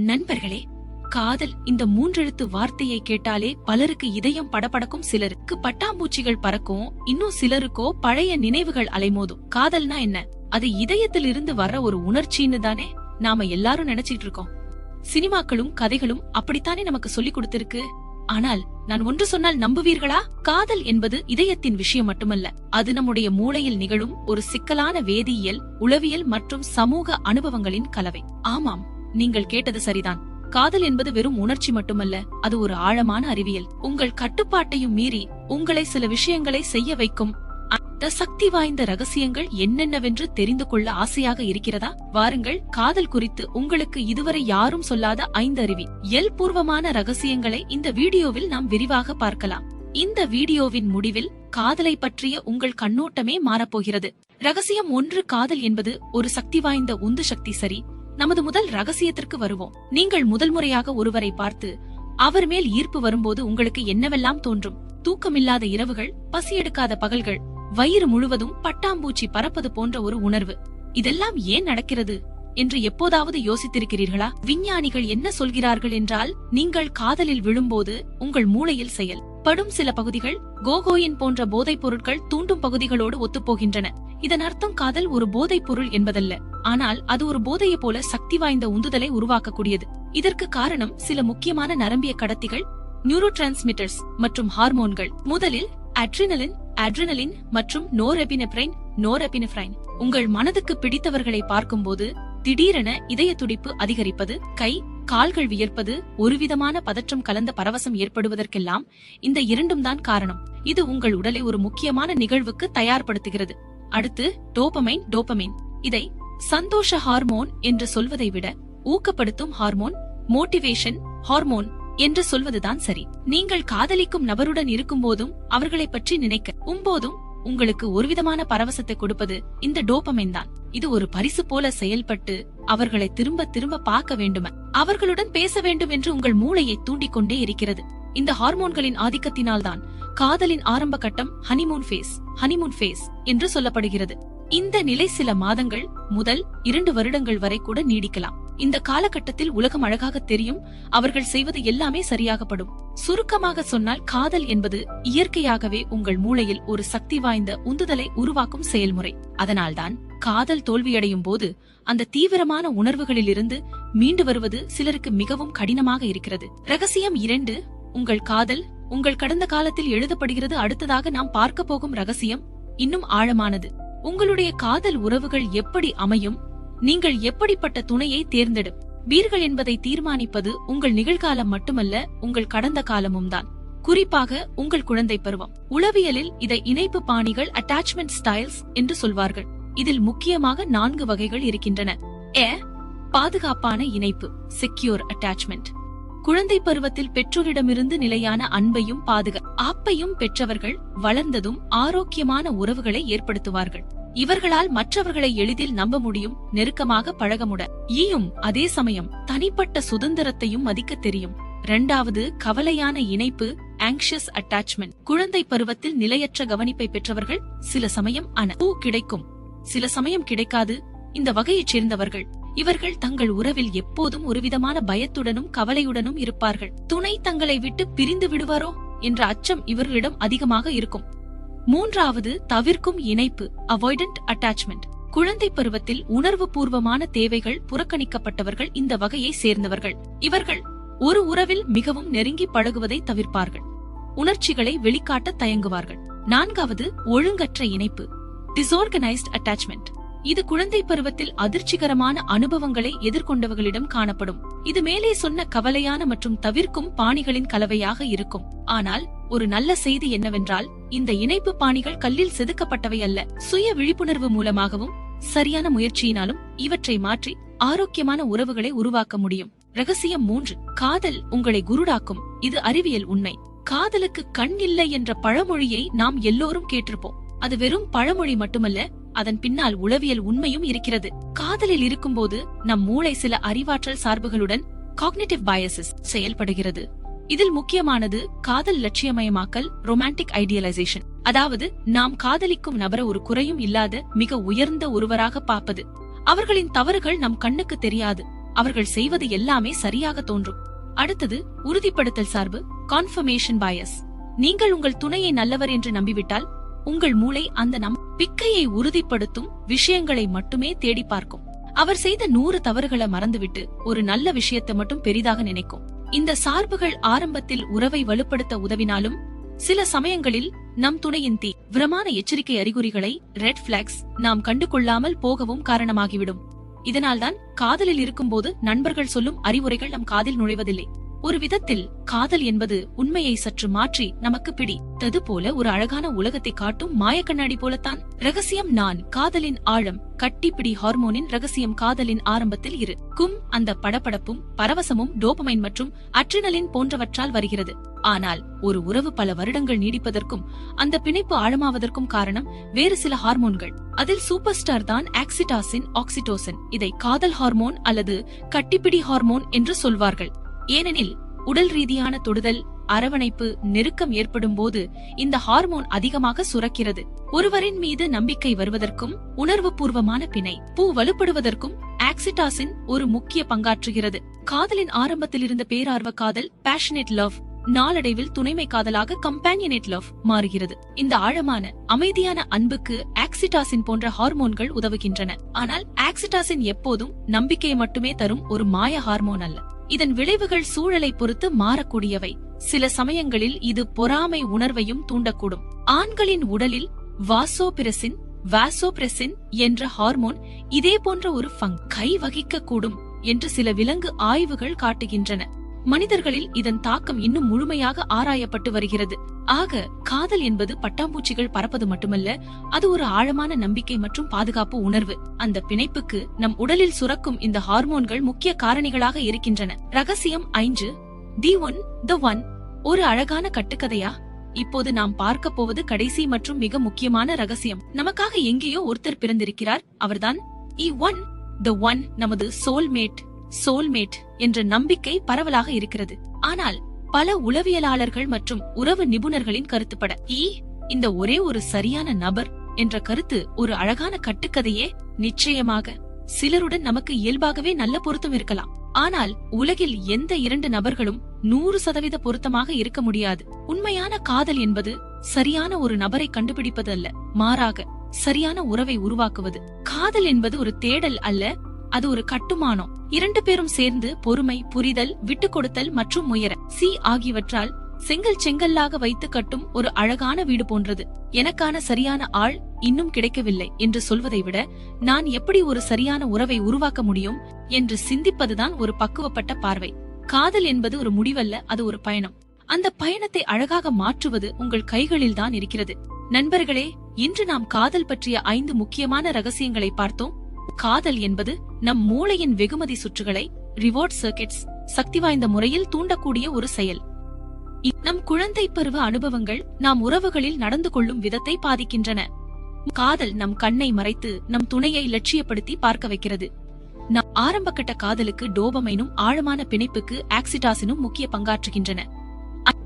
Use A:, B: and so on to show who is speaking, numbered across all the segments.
A: நண்பர்களே காதல் இந்த மூன்றெழுத்து வார்த்தையை கேட்டாலே பலருக்கு இதயம் படபடக்கும். சிலருக்கு பட்டாம்பூச்சிகள் பறக்கும். இன்னும் சிலருக்கோ பழைய நினைவுகள் அலைமோதும். காதல்னா என்ன? அது இதயத்தில் இருந்து வர்ற ஒரு உணர்ச்சின்னு தானே நாம எல்லாரும் நினைச்சிட்டு இருக்கோம். சினிமாக்களும் கதைகளும் அப்படித்தானே நமக்கு சொல்லிக் கொடுத்திருக்கு? ஆனால் நான் ஒன்று சொன்னால் நம்புவீர்களா? காதல் என்பது இதயத்தின் விஷயம் மட்டுமல்ல. அது நம்முடைய மூளையில் நிகழும் ஒரு சிக்கலான வேதியியல் உளவியல் மற்றும் சமூக அனுபவங்களின் கலவை. ஆமாம் நீங்கள் கேட்டது சரிதான். காதல் என்பது வெறும் உணர்ச்சி மட்டுமல்ல அது ஒரு ஆழமான அறிவியல். உங்கள் கட்டுப்பாட்டையும் மீறி உங்களை சில விஷயங்களை செய்ய வைக்கும் அந்த சக்தி வாய்ந்த ரகசியங்கள் என்னென்னவென்று தெரிந்து கொள்ள ஆசையாக இருக்கிறதா? வாருங்கள் காதல் குறித்து உங்களுக்கு இதுவரை யாரும் சொல்லாத ஐந்து அறிவி. இயல்பூர்வமான ரகசியங்களை இந்த வீடியோவில் நாம் விரிவாக பார்க்கலாம். இந்த வீடியோவின் முடிவில் காதலை பற்றிய உங்கள் கண்ணோட்டமே மாறப்போகிறது. ரகசியம் ஒன்று காதல் என்பது ஒரு சக்தி வாய்ந்த உந்து சக்தி சரி. நமது முதல் ரகசியத்திற்கு வருவோம். நீங்கள் முதல் முறையாக ஒருவரை பார்த்து அவர் மேல் ஈர்ப்பு வரும்போது உங்களுக்கு என்னவெல்லாம் தோன்றும்? தூக்கமில்லாத இரவுகள் பசி எடுக்காத பகல்கள் வயிறு முழுவதும் பட்டாம்பூச்சி பறப்பது போன்ற ஒரு உணர்வு. இதெல்லாம் ஏன் நடக்கிறது? என்று எப்போதாவது யோசித்திருக்கிறீர்களா? விஞ்ஞானிகள் என்ன சொல்கிறார்கள் என்றால் நீங்கள் காதலில் விழும்போது உங்கள் மூளையில் செயல். படும் சில பகுதிகள் கோகோயின் போன்ற போதைப் பொருட்கள் தூண்டும் பகுதிகளோடு ஒத்துப்போகின்றன. இதன் அர்த்தம் காதல் ஒரு போதைப் பொருள் என்பதல்ல. ஆனால் அது ஒரு போதையை போல சக்தி வாய்ந்த உந்துதலை உருவாக்கக்கூடியது. இதற்கு காரணம் சில முக்கியமான நரம்பிய கடத்திகள் நியூரோ மற்றும் ஹார்மோன்கள். முதலில் அட்ரினலின் அட்ரினலின் மற்றும் நோரெபினெப்ரைன் நோரெபினெப்ரைன். உங்கள் மனதுக்கு பிடித்தவர்களை பார்க்கும்போது திடீரென இதய துடிப்பு அதிகரிப்பது கை கால்கள் வியர்ப்பது ஒருவிதமான பதற்றம் கலந்த பரவசம் ஏற்படுவதற்கெல்லாம் இந்த இரண்டும் தான் காரணம். இது உங்கள் உடலை ஒரு முக்கியமான நிகழ்வுக்கு தயார்படுத்துகிறது. அடுத்து டோபமைன் டோபமைன். இதை சந்தோஷ ஹார்மோன் என்று சொல்வதை விட ஊக்கப்படுத்தும் ஹார்மோன் மோட்டிவேஷன் ஹார்மோன் என்று சொல்வதுதான் சரி. நீங்கள் காதலிக்கும் நபருடன் இருக்கும் போதும் அவர்களை பற்றி நினைக்க உம்போதும் உங்களுக்கு ஒருவிதமான பரவசத்தை கொடுப்பது இந்த டோபமைன் தான். இது ஒரு பரிசு போல செயல்பட்டு அவர்களை திரும்ப திரும்ப பார்க்க வேண்டும? அவர்களுடன் பேச வேண்டும் என்று உங்கள் மூளையை தூண்டிக்கொண்டே இருக்கிறது. இந்த ஹார்மோன்களின் ஆதிக்கத்தினால்தான் காதலின் ஆரம்ப கட்டம் ஹனிமூன் ஃபேஸ் ஹனிமூன் ஃபேஸ் என்று சொல்லப்படுகிறது. இந்த நிலை சில மாதங்கள் முதல் இரண்டு வருடங்கள் வரை கூட நீடிக்கலாம். இந்த காலகட்டத்தில் உலகம் அழகாக தெரியும் அவர்கள் செய்வது எல்லாமே சரியாகப்படும். சுருக்கமாக சொன்னால் காதல் என்பது இயற்கையாகவே உங்கள் மூளையில் ஒரு சக்தி வாய்ந்த உந்துதலை உருவாக்கும் செயல்முறை. அதனால்தான் காதல் தோல்வியடையும் போது அந்த தீவிரமான உணர்வுகளிலிருந்து மீண்டு வருவது சிலருக்கு மிகவும் கடினமாக இருக்கிறது. ரகசியம் இரண்டு உங்கள் காதல் உங்கள் கடந்த காலத்தில் எழுதப்படுகிறது அடுத்ததாக நாம் பார்க்க போகும் ரகசியம் இன்னும் ஆழமானது. உங்களுடைய காதல் உறவுகள் எப்படி அமையும் நீங்கள் எப்படிப்பட்ட துணையை தேர்ந்தெடு. வீர்கள் என்பதை தீர்மானிப்பது உங்கள் நிகழ்காலம் மட்டுமல்ல உங்கள் கடந்த காலமும் தான். குறிப்பாக உங்கள் குழந்தை பருவம். உளவியலில் இதை இணைப்பு பாணிகள் அட்டாச்மெண்ட் ஸ்டைல்ஸ் என்று சொல்வார்கள். இதில் முக்கியமாக நான்கு வகைகள் இருக்கின்றன. ஏ பாதுகாப்பான இணைப்பு செக்யூர் அட்டாச்மெண்ட் குழந்தை பருவத்தில் பெற்றோரிடமிருந்து நிலையான அன்பையும் பாதுகா ஆப்பையும் பெற்றவர்கள் வளர்ந்ததும் ஆரோக்கியமான உறவுகளை ஏற்படுத்துவார்கள். இவர்களால் மற்றவர்களை எளிதில் நம்ப முடியும் நெருக்கமாக பழகமுட ஈயும் அதே சமயம் தனிப்பட்ட சுதந்திரத்தையும் மதிக்க தெரியும். இரண்டாவது கவலையான இணைப்பு ஆங்ஷியஸ் அட்டாச்மெண்ட் குழந்தை பருவத்தில் நிலையற்ற கவனிப்பை பெற்றவர்கள் சில சமயம் அன. பூ கிடைக்கும். சில சமயம் கிடைக்காது. இந்த வகையைச் சேர்ந்தவர்கள். இவர்கள் தங்கள் உறவில் எப்போதும் ஒருவிதமான பயத்துடனும் கவலையுடனும் இருப்பார்கள். துணை தங்களை விட்டு பிரிந்து விடுவாரோ? என்ற அச்சம் இவர்களிடம் அதிகமாக இருக்கும். மூன்றாவது தவிர்க்கும் இணைப்பு அவாய்டன்ட் அட்டாச்மெண்ட் குழந்தை பருவத்தில் உணர்வு பூர்வமான தேவைகள் புறக்கணிக்கப்பட்டவர்கள் இந்த வகையை சேர்ந்தவர்கள். இவர்கள் ஒரு உறவில் மிகவும் நெருங்கி பழகுவதை தவிர்ப்பார்கள். உணர்ச்சிகளை வெளிக்காட்ட தயங்குவார்கள். நான்காவது ஒழுங்கற்ற இணைப்பு டிஸ்ஆர்கனைஸ்ட் அட்டாச்மெண்ட் இது குழந்தை பருவத்தில் அதிர்ச்சிகரமான அனுபவங்களை எதிர்கொண்டவர்களிடம் காணப்படும். இது மேலே சொன்ன கவலையான மற்றும் தவிர்க்கும் பாணிகளின் கலவையாக இருக்கும். ஆனால் ஒரு நல்ல செய்தி என்னவென்றால் இந்த இணைப்பு பாணிகள் கல்லில் செதுக்கப்பட்டவை அல்ல. சுய விழிப்புணர்வு மூலமாகவும் சரியான முயற்சியினாலும் இவற்றை மாற்றி ஆரோக்கியமான உறவுகளை உருவாக்க முடியும். ரகசியம் மூன்று. காதல் உங்களை குருடாக்கும். இது அறிவியல் உண்மை. காதலுக்கு கண் இல்லை என்ற பழமொழியை நாம் எல்லோரும் கேட்டிருப்போம். அது வெறும் பழமொழி மட்டுமல்ல அதன் பின்னால் உளவியல் உண்மையும் இருக்கிறது. காதலில் இருக்கும்போது நம் மூளை சில அறிவாற்றல் சார்புகளுடன் காக்னிட்டிவ் பயசஸ் செயல்படுகிறது. இதில் முக்கியமானது காதல் லட்சியமயமாக்கல் ரொமான்டிக் ஐடியலைசேஷன் அதாவது நாம் காதலிக்கும் நபர ஒரு குறையும் இல்லாத மிக உயர்ந்த ஒருவராக பார்ப்பது. அவர்களின் தவறுகள் நம் கண்ணுக்கு தெரியாது. அவர்கள் செய்வது எல்லாமே சரியாக தோன்றும். அடுத்தது உறுதிப்படுத்தல் சார்பு கான்ஃபர்மேஷன் பயஸ் நீங்கள் உங்கள் துணையை நல்லவர் என்று நம்பிவிட்டால் உங்கள் மூளை அந்த நம்பிக்கையை உறுதிப்படுத்தும் விஷயங்களை மட்டுமே தேடி பார்க்கும். அவர் செய்த நூறு தவறுகளை மறந்துவிட்டு ஒரு நல்ல விஷயத்தை மட்டும் பெரிதாக நினைக்கும். இந்த சார்புகள் ஆரம்பத்தில் உறவை வலுப்படுத்த உதவினாலும் சில சமயங்களில் நம் துணையின் தீவிரமான எச்சரிக்கை அறிகுறிகளை ரெட் பிளாக்ஸ் நாம் கண்டுகொள்ளாமல் போகவும் காரணமாகிவிடும். இதனால்தான் காதலில் இருக்கும்போது நண்பர்கள் சொல்லும் அறிவுரைகள் நம் காதில் நுழைவதில்லை. ஒரு விதத்தில் காதல் என்பது உண்மையை சற்று மாற்றி நமக்கு பிடித்தது போல ஒரு அழகான உலகத்தை காட்டும் மாயக்கண்ணாடி போலத்தான். ரகசியம் நான் காதலின் ஆழம். கட்டிப்பிடி ஹார்மோனின் ரகசியம் காதலின் ஆரம்பத்தில் இருக்கும் அந்த படபடப்பும் பரவசமும் டோபமைன் மற்றும் அட்ரினலின் போன்றவற்றால் வருகிறது. ஆனால் ஒரு உறவு பல வருடங்கள் நீடிப்பதற்கும் அந்த பிணைப்பு ஆழமாவதற்கும் காரணம் வேறு சில ஹார்மோன்கள். அதில் சூப்பர் ஸ்டார் தான் ஆக்சிடாசின் ஆக்சிடோசன். இதை காதல் ஹார்மோன் அல்லது கட்டிப்பிடி ஹார்மோன் என்று சொல்வார்கள். ஏனெனில் உடல் ரீதியான தொடுதல் அரவணைப்பு நெருக்கம் ஏற்படும் போது இந்த ஹார்மோன் அதிகமாக சுரக்கிறது. ஒருவரின் மீது நம்பிக்கை வருவதற்கும் உணர்வு பூர்வமான பிணை பூ வலுப்படுவதற்கும் ஆக்சிடாசின் ஒரு முக்கிய பங்காற்றுகிறது. காதலின் ஆரம்பத்தில் இருந்த பேரார்வ காதல் பேஷனேட் லவ் நாளடைவில் துணைமை காதலாக கம்பானியனேட் லவ் மாறுகிறது. இந்த ஆழமான அமைதியான அன்புக்கு ஆக்சிடாசின் போன்ற ஹார்மோன்கள் உதவுகின்றன. ஆனால் ஆக்சிடாசின் எப்போதும் நம்பிக்கையை மட்டுமே தரும் ஒரு மாய ஹார்மோன் அல்ல. இதன் விளைவுகள் சூழலை பொறுத்து மாறக்கூடியவை. சில சமயங்களில் இது பொறாமை உணர்வையும் தூண்டக்கூடும். ஆண்களின் உடலில் வாசோபிரசின் வாசோபிரசின் என்ற ஹார்மோன் இதே போன்ற ஒரு ஃபங் கை வகிக்க கூடும் என்று சில விலங்கு ஆய்வுகள் காட்டுகின்றன. மனிதர்களில் இதன் தாக்கம் இன்னும் முழுமையாக ஆராயப்பட்டு வருகிறது. ஆக காதல் என்பது பட்டாம்பூச்சிகள் பறப்பது மட்டுமல்ல அது ஒரு ஆழமான நம்பிக்கை மற்றும் பாதுகாப்பு உணர்வு. அந்த பிணைப்புக்கு நம் உடலில் சுரக்கும் இந்த ஹார்மோன்கள் முக்கிய காரணிகளாக இருக்கின்றன. ரகசியம் ஐந்து தி ஒன் த ஒன். ஒரு அழகான கட்டுக்கதையா? இப்போது நாம் பார்க்க போவது கடைசி மற்றும் மிக முக்கியமான ரகசியம். நமக்காக எங்கேயோ ஒருத்தர் பிறந்திருக்கிறார். அவர்தான் இ ஒன் த ஒன் நமது சோல்மேட். சோல்மேட் என்ற நம்பிக்கை பரவலாக இருக்கிறது. ஆனால் பல உளவியலாளர்கள் மற்றும் உறவு நிபுணர்களின் கருத்துப்பட ஈ இந்த ஒரே ஒரு சரியான நபர் என்ற கருத்து ஒரு அழகான கட்டுக்கதையே. நிச்சயமாக சிலருடன் நமக்கு இயல்பாகவே நல்ல பொருத்தம் இருக்கலாம். ஆனால் உலகில் எந்த இரண்டு நபர்களும் நூறு சதவீத பொருத்தமாக இருக்க முடியாது. உண்மையான காதல் என்பது சரியான ஒரு நபரை கண்டுபிடிப்பது அல்ல மாறாக சரியான உறவை உருவாக்குவது. காதல் என்பது ஒரு தேடல் அல்ல அது ஒரு கட்டுமானம். இரண்டு பேரும் சேர்ந்து பொறுமை புரிதல் விட்டு கொடுத்தல் மற்றும் முயற சி ஆகியவற்றால் செங்கல் செங்கல்லாக வைத்து கட்டும் ஒரு அழகான வீடு போன்றது. எனக்கான சரியான ஆள் இன்னும் கிடைக்கவில்லை என்று சொல்வதை விட நான் எப்படி ஒரு சரியான உறவை உருவாக்க முடியும் என்று சிந்திப்பதுதான் ஒரு பக்குவப்பட்ட பார்வை. காதல் என்பது ஒரு முடிவல்ல அது ஒரு பயணம். அந்த பயணத்தை அழகாக மாற்றுவது உங்கள் கைகளில் தான் இருக்கிறது. நண்பர்களே இன்று நாம் காதல் பற்றிய ஐந்து முக்கியமான ரகசியங்களை பார்த்தோம். காதல் என்பது நம் மூளையின் வெகுமதி சுற்றுகளை ரிவார்ட் சர்க்கிட்ஸ் சக்தி வாய்ந்த முறையில் தூண்டக்கூடிய ஒரு செயல். நம் குழந்தை பருவ அனுபவங்கள் நாம் உறவுகளில் நடந்து கொள்ளும் விதத்தை பாதிக்கின்றன. காதல் நம் கண்ணை மறைத்து நம் துணையை லட்சியப்படுத்தி பார்க்க வைக்கிறது. நம் ஆரம்பகட்ட காதலுக்கு டோபமைனும் ஆழமான பிணைப்புக்கு ஆக்சிடாசினும் முக்கிய பங்காற்றுகின்றன.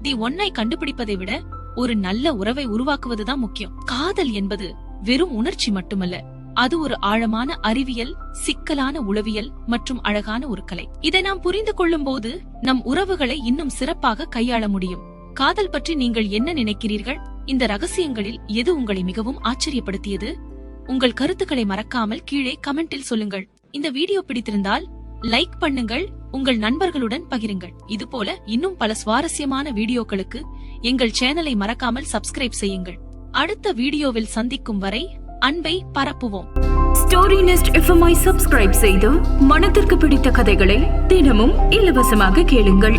A: தி ஒன்னை கண்டுபிடிப்பதை விட ஒரு நல்ல உறவை உருவாக்குவதுதான் முக்கியம். காதல் என்பது வெறும் உணர்ச்சி மட்டுமல்ல அது ஒரு ஆழமான அறிவியல் சிக்கலான உளவியல் மற்றும் அழகான ஒரு கலை. இதை நாம் புரிந்து கொள்ளும் போது நம் உறவுகளை இன்னும் சிறப்பாக கையாள முடியும். காதல் பற்றி நீங்கள் என்ன நினைக்கிறீர்கள்? இந்த ரகசியங்களில் எது உங்களை மிகவும் ஆச்சரியப்படுத்தியது? உங்கள் கருத்துக்களை மறக்காமல் கீழே கமெண்டில் சொல்லுங்கள். இந்த வீடியோ பிடித்திருந்தால் லைக் பண்ணுங்கள் உங்கள் நண்பர்களுடன் பகிருங்கள். இதுபோல இன்னும் பல சுவாரஸ்யமான வீடியோக்களுக்கு எங்கள் சேனலை மறக்காமல் சப்ஸ்கிரைப் செய்யுங்கள். அடுத்த வீடியோவில் சந்திக்கும் வரை அன்பை பரப்புவோம்.
B: ஸ்டோரி நெஸ்ட் எஃப்எம்ஐ சப்ஸ்கிரைப் செய்து மனதிற்கு பிடித்த கதைகளை தினமும் இலவசமாக கேளுங்கள்.